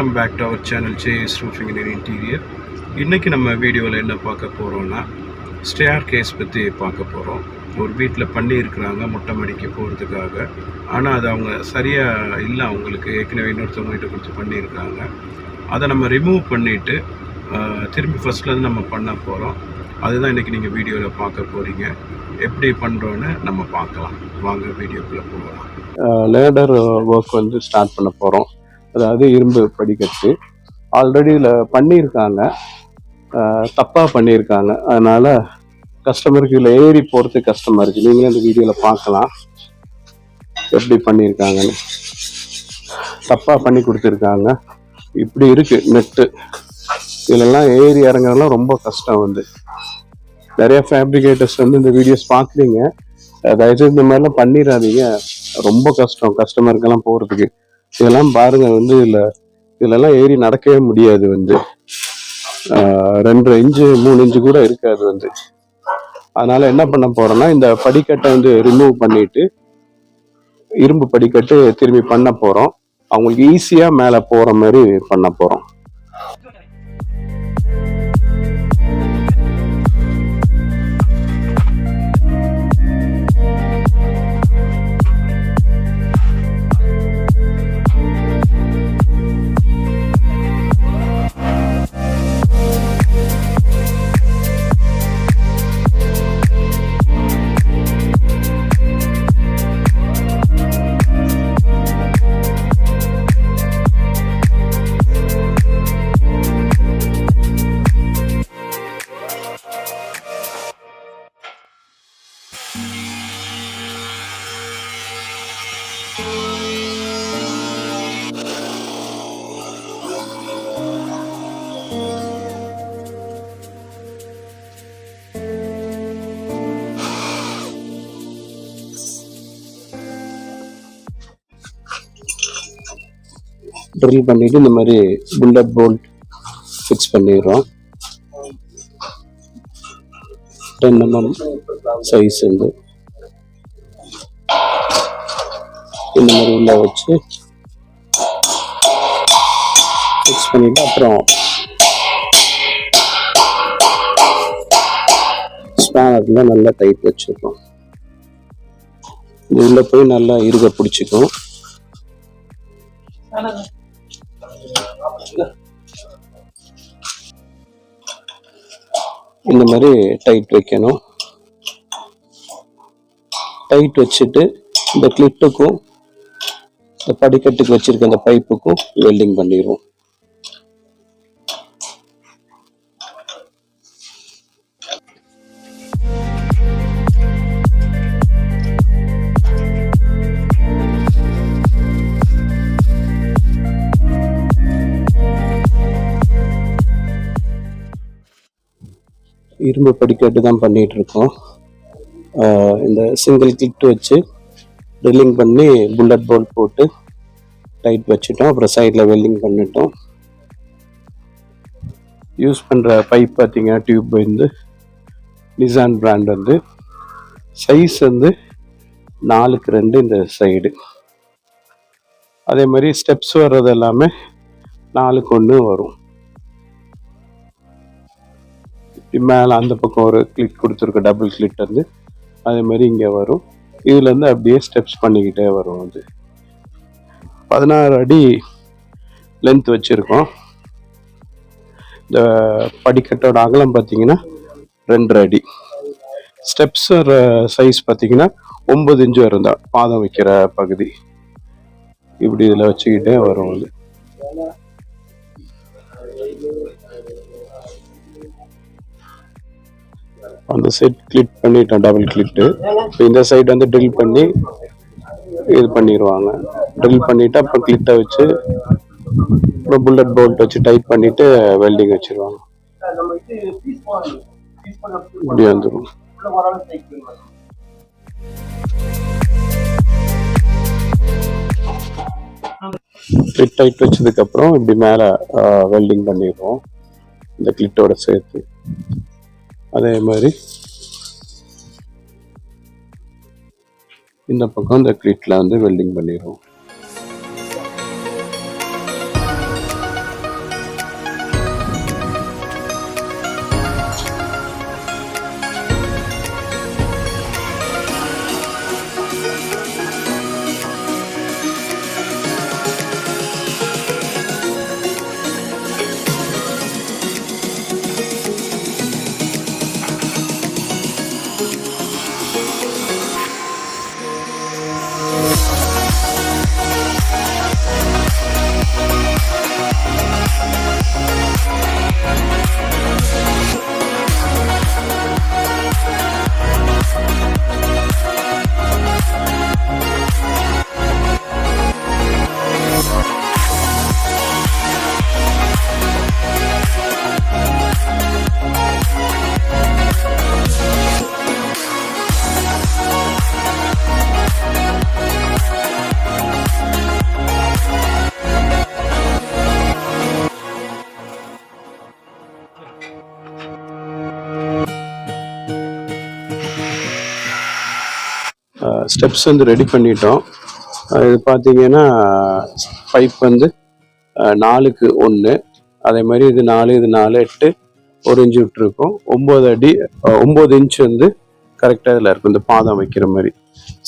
Welcome back to our channel JS roofing in interior இன்றைக்கி நம்ம வீடியோவில் என்ன பார்க்க போகிறோன்னா ஸ்டேர் கேஸ் பற்றி பார்க்க போகிறோம் ஒரு வீட்டில் பண்ணியிருக்கிறாங்க மொட்டை மடிக்க போகிறதுக்காக ஆனால் அது அவங்க சரியாக இல்லை அவங்களுக்கு ஏற்கனவே இன்னொருத்தவங்க கிட்ட கொடுத்து பண்ணியிருக்காங்க. அதை நம்ம ரிமூவ் பண்ணிவிட்டு திரும்பி ஃபஸ்ட்லேருந்து நம்ம பண்ண போகிறோம் அதுதான் இன்றைக்கி நீங்கள் வீடியோவில் பார்க்க போகிறீங்க எப்படி பண்ணுறோன்னு நம்ம பார்க்கலாம். வாங்க வீடியோக்குள்ளே போகலாம். லேடர் ஒர்க் வந்து ஸ்டார்ட் பண்ண போகிறோம் அதாவது இரும்பு படிக்கட்டு. ஆல்ரெடி இதில் பண்ணியிருக்காங்க. தப்பாக பண்ணியிருக்காங்க. அதனால் கஸ்டமருக்கு இதில் ஏறி போகிறது கஷ்டமாக இருக்குது நீங்களே அந்த வீடியோவில் பார்க்கலாம். எப்படி பண்ணியிருக்காங்கன்னு. தப்பாக பண்ணி கொடுத்துருக்காங்க. இப்படி இருக்குது நெட்டு இதுலலாம் ஏறி இறங்குறதுலாம் ரொம்ப கஷ்டம் வந்து. நிறைய ஃபேப்ரிகேட்டர்ஸ் வந்து இந்த வீடியோஸ் பார்க்குறீங்க தயவுசெய்து இந்த மாதிரிலாம் பண்ணிடாதீங்க. ரொம்ப கஷ்டம் கஸ்டமருக்கெல்லாம் போகிறதுக்கு இதெல்லாம் பாருங்க வந்து இதில் இதுலலாம் ஏறி நடக்கவே முடியாது வந்து. ரெண்டு இன்ச்சு மூணு இன்ச்சு கூட இருக்காது வந்து. அதனால என்ன பண்ண போறோம்னா இந்த படிக்கட்டை வந்து ரிமூவ் பண்ணிட்டு இரும்பு படிக்கட்டு திரும்பி பண்ண போறோம். அவங்களுக்கு ஈஸியா மேல போற மாதிரி பண்ண போறோம். ட்ரில் பண்ணிட்டு இந்த மாதிரி புல்லட் போல்ட் ஃபிக்ஸ் பண்ணிடுறோம். டென் எம்எம் சைஸ் வந்து. இந்த மாதிரி உள்ள வச்சு ஃபிக்ஸ் பண்ணிட்டு அப்புறம் ஸ்பேனர்ல நல்லா டைட் வச்சிடுறோம் இது உள்ள போய் நல்லா இருக பிடிச்சிக்கும். இந்த மாதிரி டைட் வைக்கணும். டைட் வச்சுட்டு இந்த கிளிட்டுக்கும் இந்த படிக்கட்டுக்கு வச்சிருக்க அந்த பைப்புக்கும் வெல்டிங் பண்ணிடுவோம். இரும்பு படிக்கட்டு தான் பண்ணிகிட்டு இருக்கோம் இந்த சிங்கிள் கிளிக் வச்சு ட்ரில்லிங் பண்ணி புல்லட் போல்ட் போட்டு டைட் வச்சுட்டோம். அப்புறம் சைடில் வெல்டிங் பண்ணிட்டோம். யூஸ் பண்ணுற பைப் பார்த்தீங்கன்னா டியூப் வந்து நிசான் பிராண்ட் வந்து. சைஸ் வந்து நாலுக்கு ரெண்டு இந்த சைடு அதே மாதிரி ஸ்டெப்ஸ் வர்றது எல்லாமே நாலுக்கு ஒன்று வரும். மேலே அந்த பக்கம் ஒரு கிளிக் கொடுத்துருக்க டபுள் கிளிக் வந்து அதே மாதிரி இங்கே வரும். இதுலேருந்து அப்படியே ஸ்டெப்ஸ் பண்ணிக்கிட்டே வரும் அது. பதினாறு அடி லென்த் வச்சுருக்கோம். இந்த படிக்கட்டோட அகலம் பார்த்தீங்கன்னா ரெண்டரை அடி. ஸ்டெப்ஸ் சைஸ் பார்த்தீங்கன்னா ஒம்பது இன்ச்சு வரும் தான். பாதம் வைக்கிற பகுதி. இப்படி இதில் வச்சுக்கிட்டே வரும் அது. அந்த சைட் கிளிக் பண்ணிட்டோம் டபுள் கிளிட்டு இந்த சைடு வந்து ட்ரில் பண்ணி இது பண்ணிடுவாங்க ட்ரில் பண்ணிவிட்டு அப்புறம் கிளிட்டை வச்சு அப்புறம் புல்லட் போல்ட் வச்சு டைட் பண்ணிட்டு வெல்டிங் வச்சிருவாங்க. இப்படி வந்துடும் கிளிட் டைட் வச்சதுக்கப்புறம் இப்படி மேலே வெல்டிங் பண்ணிடுவோம். இந்த கிளிட்டோட சேர்த்து. அதே மாதிரி இந்த பக்கம் இந்த கிளிட்ல வந்து வெல்டிங் பண்ணிடுவோம். ஸ்டெப்ஸ் வந்து ரெடி பண்ணிட்டோம். இது பார்த்தீங்கன்னா பைப் வந்து நாலுக்கு ஒன்று அதே மாதிரி இது நாலு இது நாலு எட்டு ஒரு இன்ச்சு விட்டுருக்கோம். ஒம்பது அடி ஒம்பது இன்ச் வந்து கரெக்டாக இதில் இருக்கும் இந்த பாதம் வைக்கிற மாதிரி.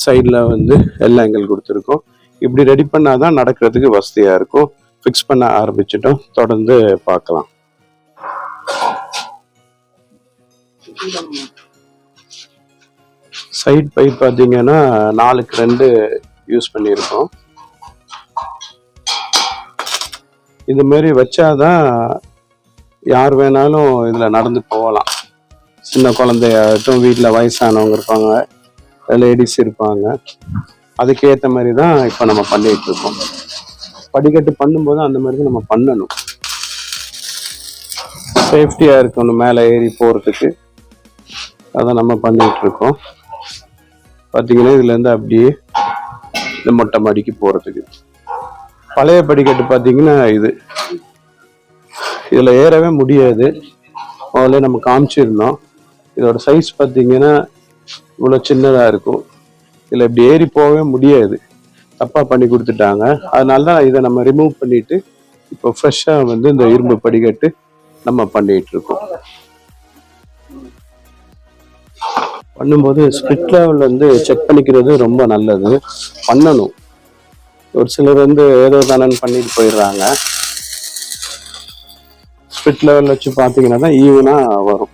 சைடில் வந்து எல்லா ஆங்கிள் கொடுத்துருக்கோம். இப்படி ரெடி பண்ணாதான் நடக்கிறதுக்கு வசதியாக இருக்கும். ஃபிக்ஸ் பண்ண ஆரம்பிச்சிட்டோம். தொடர்ந்து பார்க்கலாம். சைட் பைப் பார்த்தீங்கன்னா நாலுக்கு ரெண்டு யூஸ் பண்ணியிருக்கோம். இந்த மாதிரி வச்சாதான் யார் வேணாலும் இதில் நடந்து போகலாம். சின்ன குழந்தையாகட்டும் வீட்டில் வயசானவங்க இருப்பாங்க லேடிஸ் இருப்பாங்க. அதுக்கேற்ற மாதிரி தான் இப்போ நம்ம பண்ணிகிட்டு இருக்கோம். படிக்கட்டு பண்ணும்போது அந்த மாதிரி தான் நம்ம பண்ணணும். சேஃப்டியாக இருக்கணும் மேலே ஏறி போகிறதுக்கு அதை நம்ம பண்ணிகிட்டு இருக்கோம். பார்த்தீங்கன்னா இதுலேருந்து அப்படியே இந்த மொட்டை மாடிக்கு போகிறதுக்கு பழைய படிக்கட்டு பார்த்தீங்கன்னா இது. இதில் ஏறவே முடியாது. முதல்ல நம்ம காமிச்சிருந்தோம். இதோட சைஸ் பார்த்தீங்கன்னா இவ்வளோ சின்னதாக இருக்கும். இதில் இப்படி ஏறி போகவே முடியாது. தப்பாக பண்ணி கொடுத்துட்டாங்க. அதனால தான் இதை நம்ம ரிமூவ் பண்ணிட்டு இப்போ ஃப்ரெஷ்ஷாக வந்து இந்த இரும்பு படிக்கட்டு நம்ம பண்ணிகிட்டு இருக்கோம். பண்ணும்போது ஸ்பிட் லெவல் வந்து செக் பண்ணிக்கிறது ரொம்ப நல்லது. பண்ணணும். ஒரு சிலர் வந்து ஏதோ தானன்னு பண்ணிட்டு போயிடுறாங்க. ஸ்பிட் லெவல் வச்சு பார்த்தீங்கன்னா தான் ஈவனாக வரும்.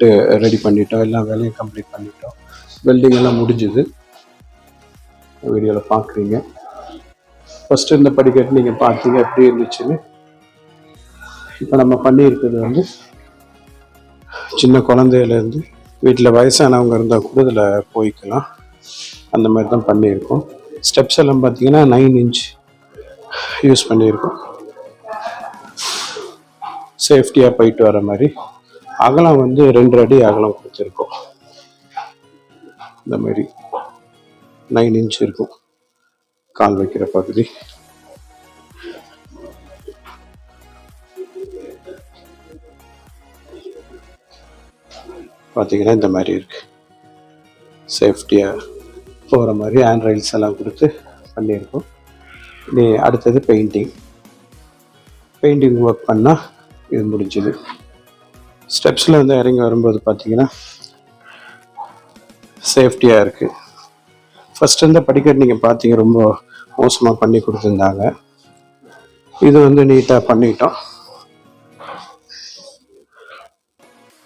படிக்கட்டு ரெடி பண்ணிட்டோம் எல்லா வேலையும் கம்ப்ளீட் பண்ணிட்டோம். வெல்டிங் எல்லாம் முடிஞ்சுது. வீடியோவில் பார்க்குறீங்க. ஃபஸ்ட்டு இந்த படிக்கட்டு நீங்கள் பார்த்தீங்க எப்படி இருந்துச்சுன்னு. இப்போ நம்ம பண்ணியிருக்கிறது வந்து சின்ன குழந்தையிலேருந்து வீட்டில் வயசானவங்க இருந்தால் கூட இதில் போய்க்கலாம். அந்த மாதிரி தான் பண்ணியிருக்கோம். ஸ்டெப்ஸ் எல்லாம் பார்த்தீங்கன்னா நைன் இன்ச் யூஸ் பண்ணியிருக்கோம். சேஃப்டியாக போயிட்டு வர மாதிரி. அகலம் வந்து ரெண்டு அடி அகலம் கொடுத்துருக்கோம். இந்த மாதிரி நைன் இன்ச் இருக்கும். கால் வைக்கிற பகுதி. பார்த்தீங்கன்னா இந்த மாதிரி இருக்கு. சேஃப்டியாக போகிற மாதிரி ஹேண்ட் ரைல்ஸ் எல்லாம் கொடுத்து பண்ணியிருக்கோம். இனி அடுத்தது பெயிண்டிங் பெயிண்டிங் ஒர்க் பண்ணால் இது முடிஞ்சுது. ஸ்டெப்ஸில் வந்து இறங்கி வரும்போது பார்த்தீங்கன்னா சேஃப்டியாக இருக்குது ஃபஸ்ட்டு இருந்த படிக்கட்டு நீங்கள் பார்த்தீங்க ரொம்ப மோசமாக பண்ணி கொடுத்துருந்தாங்க. இது வந்து நீட்டாக பண்ணிட்டோம்.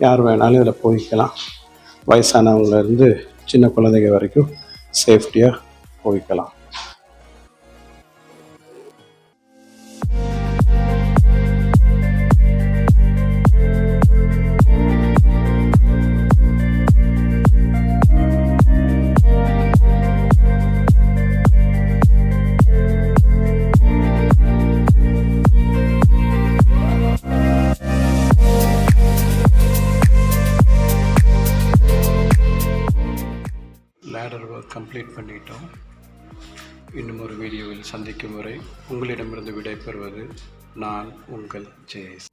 யார் வேணாலும் இதில் போய்க்கலாம். வயசானவங்கள இருந்து சின்ன குழந்தைங்க வரைக்கும் சேஃப்டியாக போய்க்கலாம். கம்ப்ளீட் பண்ணிட்டோம். இன்னும் ஒரு வீடியோவில் சந்திக்கும் வரை உங்களிடமிருந்து விடைபெறுவது நான் உங்கள் ஜெயஸ்